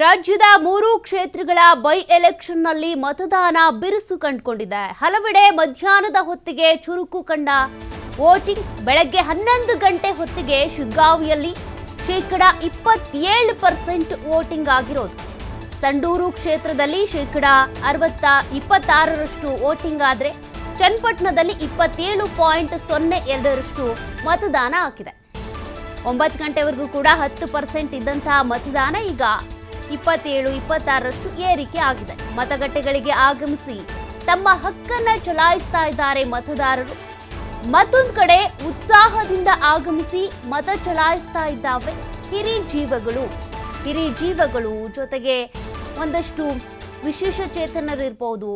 ರಾಜ್ಯದ ಮೂರು ಕ್ಷೇತ್ರಗಳ ಬೈ ಎಲೆಕ್ಷನ್ನಲ್ಲಿ ಮತದಾನ ಬಿರುಸು ಕಂಡುಕೊಂಡಿದೆ. ಹಲವೆಡೆ ಮಧ್ಯಾಹ್ನದ ಹೊತ್ತಿಗೆ ಚುರುಕು ಕಂಡ ವೋಟಿಂಗ್ ಬೆಳಗ್ಗೆ ಹನ್ನೊಂದು ಗಂಟೆ ಹೊತ್ತಿಗೆ ಶಿಗ್ಗಾವಿಯಲ್ಲಿ ಶೇಕಡ ಇಪ್ಪತ್ತೇಳು ಪರ್ಸೆಂಟ್ ವೋಟಿಂಗ್ ಆಗಿರೋದು. ಸಂಡೂರು ಕ್ಷೇತ್ರದಲ್ಲಿ ಶೇಕಡ ಅರವತ್ತ ಇಪ್ಪತ್ತಾರರಷ್ಟು ವೋಟಿಂಗ್ ಆದರೆ ಚನ್ನಪಟ್ಟಣದಲ್ಲಿ ಇಪ್ಪತ್ತೇಳು ಪಾಯಿಂಟ್ ಸೊನ್ನೆ ಎರಡರಷ್ಟು ಮತದಾನ ಆಗಿದೆ. ಒಂಬತ್ತು ಗಂಟೆವರೆಗೂ ಕೂಡ ಹತ್ತು ಪರ್ಸೆಂಟ್ ಇದ್ದಂತಹ ಮತದಾನ ಈಗ ಇಪ್ಪತ್ತೇಳು, ಇಪ್ಪತ್ತಾರರಷ್ಟು ಏರಿಕೆ ಆಗಿದೆ. ಮತಗಟ್ಟೆಗಳಿಗೆ ಆಗಮಿಸಿ ತಮ್ಮ ಹಕ್ಕನ್ನ ಚಲಾಯಿಸ್ತಾ ಇದ್ದಾರೆ ಮತದಾರರು. ಮತ್ತೊಂದು ಕಡೆ ಉತ್ಸಾಹದಿಂದ ಆಗಮಿಸಿ ಮತ ಚಲಾಯಿಸ್ತಾ ಇದ್ದಾವೆ ಹಿರಿ ಜೀವಗಳು ಹಿರಿ ಜೀವಗಳು ಜೊತೆಗೆ ಒಂದಷ್ಟು ವಿಶೇಷ ಚೇತನರಿರ್ಬೋದು.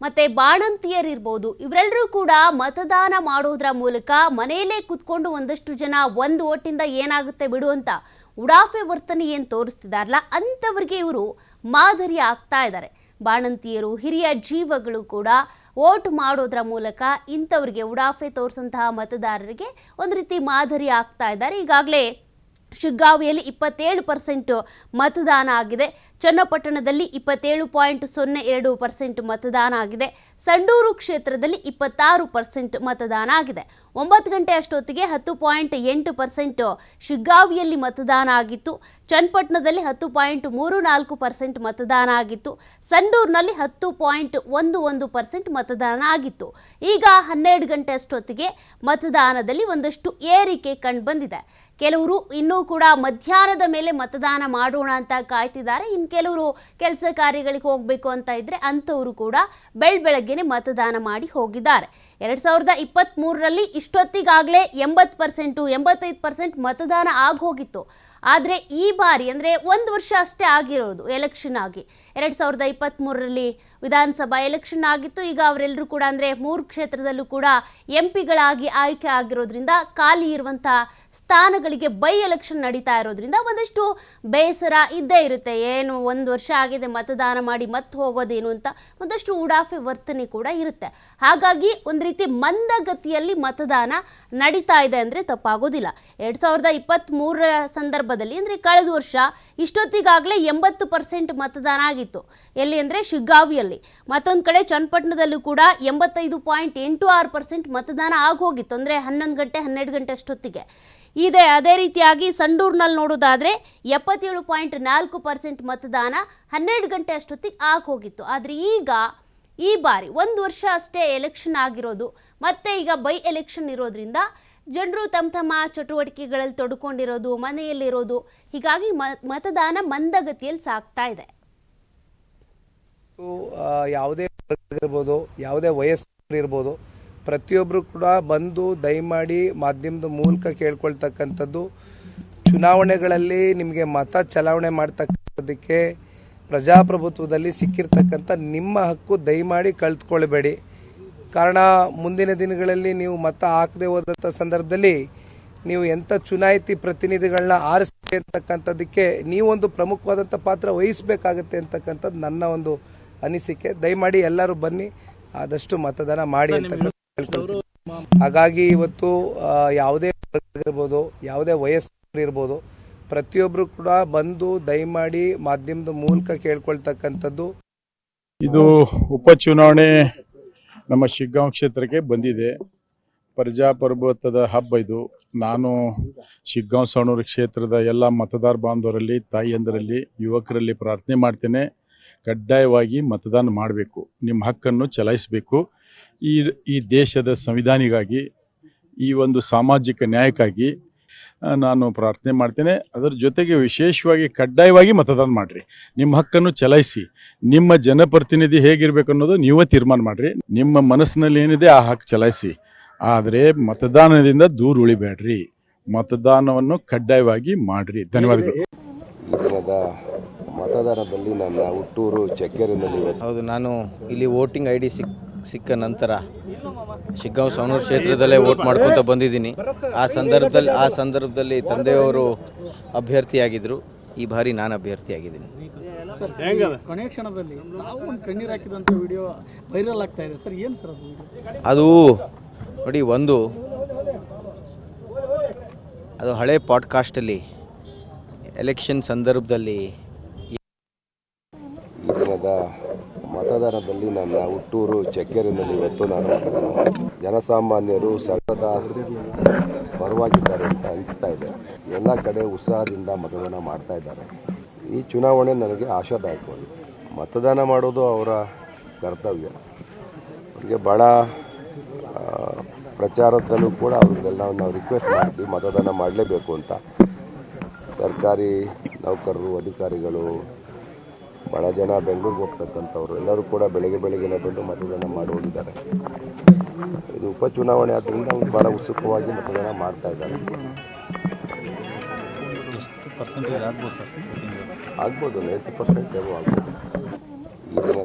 ಮತ್ತೆ ಬಾಣಂತಿಯರಿರ್ಬೋದು ಇವರೆಲ್ಲರೂ ಕೂಡ ಮತದಾನ ಮಾಡೋದ್ರ ಮೂಲಕ ಮನೆಯಲ್ಲೇ ಕುತ್ಕೊಂಡು ಒಂದಷ್ಟು ಜನ ಒಂದು ಓಟಿಂದ ಏನಾಗುತ್ತೆ ಬಿಡು ಅಂತ ಉಡಾಫೆ ವರ್ತನೆ ಏನು ತೋರಿಸ್ತಿದಾರಲ್ಲ, ಅಂಥವ್ರಿಗೆ ಇವರು ಮಾದರಿ ಆಗ್ತಾ ಇದ್ದಾರೆ ಬಾಣಂತಿಯರು, ಹಿರಿಯ ಜೀವಗಳು ಕೂಡ ವೋಟ್ ಮಾಡೋದ್ರ ಮೂಲಕ ಇಂಥವ್ರಿಗೆ ಉಡಾಫೆ ತೋರಿಸಂತಹ ಮತದಾರರಿಗೆ ಒಂದು ರೀತಿ ಮಾದರಿ ಆಗ್ತಾ ಇದ್ದಾರೆ ಈಗಾಗಲೇ ಶಿಗ್ಗಾವಿಯಲ್ಲಿ ಇಪ್ಪತ್ತೇಳು ಪರ್ಸೆಂಟ್ ಮತದಾನ ಆಗಿದೆ. ಚನ್ನಪಟ್ಟಣದಲ್ಲಿ ಇಪ್ಪತ್ತೇಳು ಪಾಯಿಂಟ್ ಸೊನ್ನೆ ಎರಡು ಪರ್ಸೆಂಟ್ ಮತದಾನ ಆಗಿದೆ. ಸಂಡೂರು ಕ್ಷೇತ್ರದಲ್ಲಿ ಇಪ್ಪತ್ತಾರು ಪರ್ಸೆಂಟ್ ಮತದಾನ ಆಗಿದೆ. ಒಂಬತ್ತು ಗಂಟೆ ಅಷ್ಟೊತ್ತಿಗೆ ಹತ್ತು ಪಾಯಿಂಟ್ ಎಂಟು ಪರ್ಸೆಂಟ್ ಶಿಗ್ಗಾವಿಯಲ್ಲಿ ಮತದಾನ ಆಗಿತ್ತು. ಚನ್ನಪಟ್ಟಣದಲ್ಲಿ ಹತ್ತು ಪಾಯಿಂಟ್ ಮೂರು ನಾಲ್ಕು ಪರ್ಸೆಂಟ್ ಮತದಾನ ಆಗಿತ್ತು. ಸಂಡೂರಿನಲ್ಲಿ ಹತ್ತು ಪಾಯಿಂಟ್ ಒಂದು ಒಂದು ಪರ್ಸೆಂಟ್ ಮತದಾನ ಆಗಿತ್ತು. ಈಗ ಹನ್ನೆರಡು ಗಂಟೆ ಅಷ್ಟೊತ್ತಿಗೆ ಮತದಾನದಲ್ಲಿ ಒಂದಷ್ಟು ಏರಿಕೆ ಕಂಡು ಬಂದಿದೆ. ಕೆಲವರು ಇನ್ನೂ ಕೂಡ ಮಧ್ಯಾಹ್ನದ ಮೇಲೆ ಮತದಾನ ಮಾಡೋಣ ಅಂತ ಕಾಯ್ತಿದ್ದಾರೆ. ಇನ್ನು ಕೆಲವರು ಕೆಲಸ ಕಾರ್ಯಗಳಿಗೆ ಹೋಗಬೇಕು ಅಂತ ಇದ್ರೆ ಅಂಥವರು ಕೂಡ ಬೆಳ್ ಬೆಳಗ್ಗೆನೆ ಮತದಾನ ಮಾಡಿ ಹೋಗಿದ್ದಾರೆ. ಎರಡ್ ಸಾವಿರದ ಇಪ್ಪತ್ತ್ ಮೂರರಲ್ಲಿ ಇಷ್ಟೊತ್ತಿಗಾಗಲೇ ಎಂಬತ್ತು ಪರ್ಸೆಂಟು, ಎಂಬತ್ತೈದು ಪರ್ಸೆಂಟ್ ಮತದಾನ ಆಗೋಗಿತ್ತು. ಆದರೆ ಈ ಬಾರಿ ಅಂದರೆ ಒಂದು ವರ್ಷ ಅಷ್ಟೇ ಆಗಿರೋದು ಎಲೆಕ್ಷನ್ ಆಗಿ. ಎರಡು ಸಾವಿರದ ಇಪ್ಪತ್ತ್ಮೂರರಲ್ಲಿ ವಿಧಾನಸಭಾ ಎಲೆಕ್ಷನ್ ಆಗಿತ್ತು. ಈಗ ಅವರೆಲ್ಲರೂ ಕೂಡ ಅಂದರೆ ಮೂರು ಕ್ಷೇತ್ರದಲ್ಲೂ ಕೂಡ ಎಂ ಪಿಗಳಾಗಿ ಆಯ್ಕೆ ಆಗಿರೋದ್ರಿಂದ ಖಾಲಿ ಇರುವಂಥ ಸ್ಥಾನಗಳಿಗೆ ಬೈ ಎಲೆಕ್ಷನ್ ನಡೀತಾ ಇರೋದ್ರಿಂದ ಒಂದಷ್ಟು ಬೇಸರ ಇದ್ದೇ ಇರುತ್ತೆ. ಏನು ಒಂದು ವರ್ಷ ಆಗಿದೆ ಮತದಾನ ಮಾಡಿ ಮತ್ತೆ ಹೋಗೋದೇನು ಅಂತ ಒಂದಷ್ಟು ಉಡಾಫೆ ವರ್ತನೆ ಕೂಡ ಇರುತ್ತೆ. ಹಾಗಾಗಿ ಒಂದು ರೀತಿ ಮಂದಗತಿಯಲ್ಲಿ ಮತದಾನ ನಡೀತಾ ಇದೆ ಅಂದರೆ ತಪ್ಪಾಗೋದಿಲ್ಲ. ಎರಡು ಸಾವಿರದ ಇಪ್ಪತ್ತ್ಮೂರರ ಸಂದರ್ಭದಲ್ಲಿ ಅಂದರೆ ಕಳೆದ ವರ್ಷ ಇಷ್ಟೊತ್ತಿಗಾಗಲೇ ಎಂಬತ್ತು ಪರ್ಸೆಂಟ್ ಮತದಾನ ಆಗಿತ್ತು. ಎಲ್ಲಿ ಅಂದರೆ ಶಿಗ್ಗಾವಿಯಲ್ಲಿ. ಮತ್ತೊಂದು ಕಡೆ ಚನ್ನಪಟ್ಟಣದಲ್ಲೂ ಕೂಡ ಎಂಬತ್ತೈದು ಪಾಯಿಂಟ್ ಎಂಟು ಆರು ಪರ್ಸೆಂಟ್ ಮತದಾನ ಆಗೋಗಿತ್ತು ಅಂದರೆ ಹನ್ನೊಂದು ಗಂಟೆ, ಹನ್ನೆರಡು ಗಂಟೆ ಅಷ್ಟೊತ್ತಿಗೆ. ಇದೆ, ಅದೇ ರೀತಿಯಾಗಿ ಸಂಡೂರ್ನಲ್ಲಿ ನೋಡೋದಾದರೆ ಎಪ್ಪತ್ತೇಳು ಪಾಯಿಂಟ್ ನಾಲ್ಕು ಪರ್ಸೆಂಟ್ ಮತದಾನ ಹನ್ನೆರಡು ಗಂಟೆ ಅಷ್ಟೊತ್ತಿಗೆ ಆಗೋಗಿತ್ತು. ಆದರೆ ಈಗ ಈ ಬಾರಿ ಒಂದು ವರ್ಷ ಅಷ್ಟೇ ಎಲೆಕ್ಷನ್ ಆಗಿರೋದು. ಮತ್ತೆ ಈಗ ಬೈ ಎಲೆಕ್ಷನ್ ಇರೋದ್ರಿಂದ ಜನರು ತಮ್ಮ ತಮ್ಮ ಚಟುವಟಿಕೆಗಳಲ್ಲಿ ತೊಡ್ಕೊಂಡಿರೋದು, ಮನೆಯಲ್ಲಿರೋದು, ಹೀಗಾಗಿ ಮತದಾನ ಮಂದಗತಿಯಲ್ಲಿ ಸಾಗ್ತಾ ಇದೆ. ಯಾವುದೇ ಇರ್ಬೋದು ಯಾವುದೇ ವಯಸ್ಸು ಪ್ರತಿಯೊಬ್ಬರು ಕೂಡ ಬಂದು ದಯಮಾಡಿ ಮಾಧ್ಯಮದ ಮೂಲಕ ಕೇಳ್ಕೊಳ್ತಕ್ಕಂಥದ್ದು, ಚುನಾವಣೆಗಳಲ್ಲಿ ನಿಮಗೆ ಮತ ಚಲಾವಣೆ ಮಾಡ್ತಕ್ಕಂಥದ್ದಕ್ಕೆ ಪ್ರಜಾಪ್ರಭುತ್ವದಲ್ಲಿ ಸಿಕ್ಕಿರ್ತಕ್ಕಂಥ ನಿಮ್ಮ ಹಕ್ಕು ದಯಮಾಡಿ ಕಳ್ತ್ಕೊಳ್ಬೇಡಿ ಕಾರಣ ಮುಂದಿನ ದಿನಗಳಲ್ಲಿ ನೀವು ಮತ ಹಾಕದೆ ಹೋದಂಥ ಸಂದರ್ಭದಲ್ಲಿ ನೀವು ಎಂಥ ಚುನಾಯಿತಿ ಪ್ರತಿನಿಧಿಗಳನ್ನ ಆರಿಸ್ತೀವಿ ಅಂತಕ್ಕಂಥದ್ದಕ್ಕೆ ನೀವೊಂದು ಪ್ರಮುಖವಾದಂಥ ಪಾತ್ರ ವಹಿಸಬೇಕಾಗತ್ತೆ ಅಂತಕ್ಕಂಥದ್ದು ನನ್ನ ಒಂದು ಅನಿಸಿಕೆ ದಯಮಾಡಿ ಎಲ್ಲರೂ ಬನ್ನಿ ಆದಷ್ಟು ಮತದಾನ ಮಾಡಿ ಅಂತ ಕೇಳ್ಕೊಳ್ತೀನಿ. ಹಾಗಾಗಿ ಇವತ್ತು ಯಾವುದೇ ಇರ್ಬೋದು ಯಾವುದೇ ವಯಸ್ಸು ಇರ್ಬೋದು ಪ್ರತಿಯೊಬ್ಬರು ಕೂಡ ಬಂದು ದಯಮಾಡಿ ಮಾಧ್ಯಮದ ಮೂಲಕ ಕೇಳ್ಕೊಳ್ತಕ್ಕಂಥದ್ದು. ಇದು ಉಪಚುನಾವಣೆ ನಮ್ಮ ಶಿಗ್ಗಾಂವ್ ಕ್ಷೇತ್ರಕ್ಕೆ ಬಂದಿದೆ. ಪ್ರಜಾಪ್ರಭುತ್ವದ ಹಬ್ಬ ಇದು. ನಾನು ಶಿಗ್ಗಾಂವ್ ಸವಣೂರು ಕ್ಷೇತ್ರದ ಎಲ್ಲ ಮತದಾರ ಬಾಂಧವರಲ್ಲಿ, ತಾಯಿಯಂದರಲ್ಲಿ, ಯುವಕರಲ್ಲಿ ಪ್ರಾರ್ಥನೆ ಮಾಡ್ತೇನೆ. ಕಡ್ಡಾಯವಾಗಿ ಮತದಾನ ಮಾಡಬೇಕು. ನಿಮ್ಮ ಹಕ್ಕನ್ನು ಚಲಾಯಿಸಬೇಕು. ಈ ಈ ದೇಶದ ಸಂವಿಧಾನಿಗಾಗಿ, ಈ ಒಂದು ಸಾಮಾಜಿಕ ನ್ಯಾಯಕ್ಕಾಗಿ ನಾನು ಪ್ರಾರ್ಥನೆ ಮಾಡ್ತೇನೆ. ಅದರ ಜೊತೆಗೆ ವಿಶೇಷವಾಗಿ ಕಡ್ಡಾಯವಾಗಿ ಮತದಾನ ಮಾಡಿರಿ. ನಿಮ್ಮ ಹಕ್ಕನ್ನು ಚಲಾಯಿಸಿ. ನಿಮ್ಮ ಜನಪ್ರತಿನಿಧಿ ಹೇಗಿರಬೇಕು ಅನ್ನೋದು ನೀವೇ ತೀರ್ಮಾನ ಮಾಡಿರಿ. ನಿಮ್ಮ ಮನಸ್ಸಿನಲ್ಲಿ ಏನಿದೆ ಆ ಹಕ್ಕು ಚಲಾಯಿಸಿ. ಆದರೆ ಮತದಾನದಿಂದ ದೂರ ಉಳಿಬೇಡ್ರಿ. ಮತದಾನವನ್ನು ಕಡ್ಡಾಯವಾಗಿ ಮಾಡಿರಿ. ಧನ್ಯವಾದಗಳು. ಮತದಾನದಲ್ಲಿ ನನ್ನ ಹುಟ್ಟೂರು ಚಕ್ಕೆರೆನಲ್ಲಿ ಹೌದು ನಾನು ಇಲ್ಲಿ ವೋಟಿಂಗ್ ಐ ಡಿ ಸಿಕ್ ಸಿಕ್ಕ ನಂತರ ಶಿಗ್ಗಾಂವ್ ಸವಣೂರು ಕ್ಷೇತ್ರದಲ್ಲೇ ವೋಟ್ ಮಾಡ್ಕೊತ ಬಂದಿದ್ದೀನಿ. ಆ ಸಂದರ್ಭದಲ್ಲಿ ಆ ಸಂದರ್ಭದಲ್ಲಿ ತಂದೆಯವರು ಅಭ್ಯರ್ಥಿಯಾಗಿದ್ದರು ಈ ಬಾರಿ ನಾನು ಅಭ್ಯರ್ಥಿಯಾಗಿದ್ದೀನಿ. ಸರ್ ಕೊನೆಯ ಕ್ಷಣದಲ್ಲಿ ನಾವು ಒಂದು ಕಣ್ಣೀರು ಹಾಕಿದಂಥ ವಿಡಿಯೋ ವೈರಲ್ ಆಗ್ತಾ ಇದೆ. ಸರ್ ಏನು ಸರ್ ಅದು? ಅದು ನೋಡಿ ಒಂದು ಅದು ಹಳೆ ಪಾಡ್ಕಾಸ್ಟಲ್ಲಿ ಎಲೆಕ್ಷನ್ ಸಂದರ್ಭದಲ್ಲಿ ಮತದಾನದಲ್ಲಿ ನನ್ನ ಹುಟ್ಟೂರು ಚಕ್ಕೇರಿನಲ್ಲಿ ಇವತ್ತು ನಾನು ಜನಸಾಮಾನ್ಯರು ಸರ್ವದ ಪರವಾಗಿದ್ದಾರೆ ಅಂತ ಅನಿಸ್ತಾ ಇದೆ. ಎಲ್ಲ ಕಡೆ ಉತ್ಸಾಹದಿಂದ ಮತದಾನ ಮಾಡ್ತಾ ಇದ್ದಾರೆ. ಈ ಚುನಾವಣೆ ನನಗೆ ಆಶಾದಾಯಕವಾಗಿದೆ. ಮತದಾನ ಮಾಡೋದು ಅವರ ಕರ್ತವ್ಯ. ಅವರಿಗೆ ಆ, ಪ್ರಚಾರದಲ್ಲೂ ಕೂಡ ಅವ್ರಿಗೆಲ್ಲ ನಾವು ರಿಕ್ವೆಸ್ಟ್ ಮಾಡ್ತೀವಿ ಮತದಾನ ಮಾಡಲೇಬೇಕು ಅಂತ. ಸರ್ಕಾರಿ ನೌಕರರು ಅಧಿಕಾರಿಗಳು ಭಾಳ ಜನ ಬೆಂಗಳೂರಿಗೆ ಹೋಗ್ತಕ್ಕಂಥವ್ರು. ಎಲ್ಲರೂ ಕೂಡ ಬೆಳಗ್ಗೆ ಬೆಳಗ್ಗೆನೇ ಬಂದು ಮತದಾನ ಮಾಡೋದಿದ್ದಾರೆ ಇದು ಉಪಚುನಾವಣೆ ಆದ್ದರಿಂದ ಅವ್ರು ಭಾಳ ಉತ್ಸುಕವಾಗಿ ಮತದಾನ ಮಾಡ್ತಾ ಇದ್ದಾರೆ. ಆಗ್ಬೋದು ನೈಂಟಿ ಪರ್ಸೆಂಟ್ ಆಗ್ಬೋದು. ಈ ದಿನ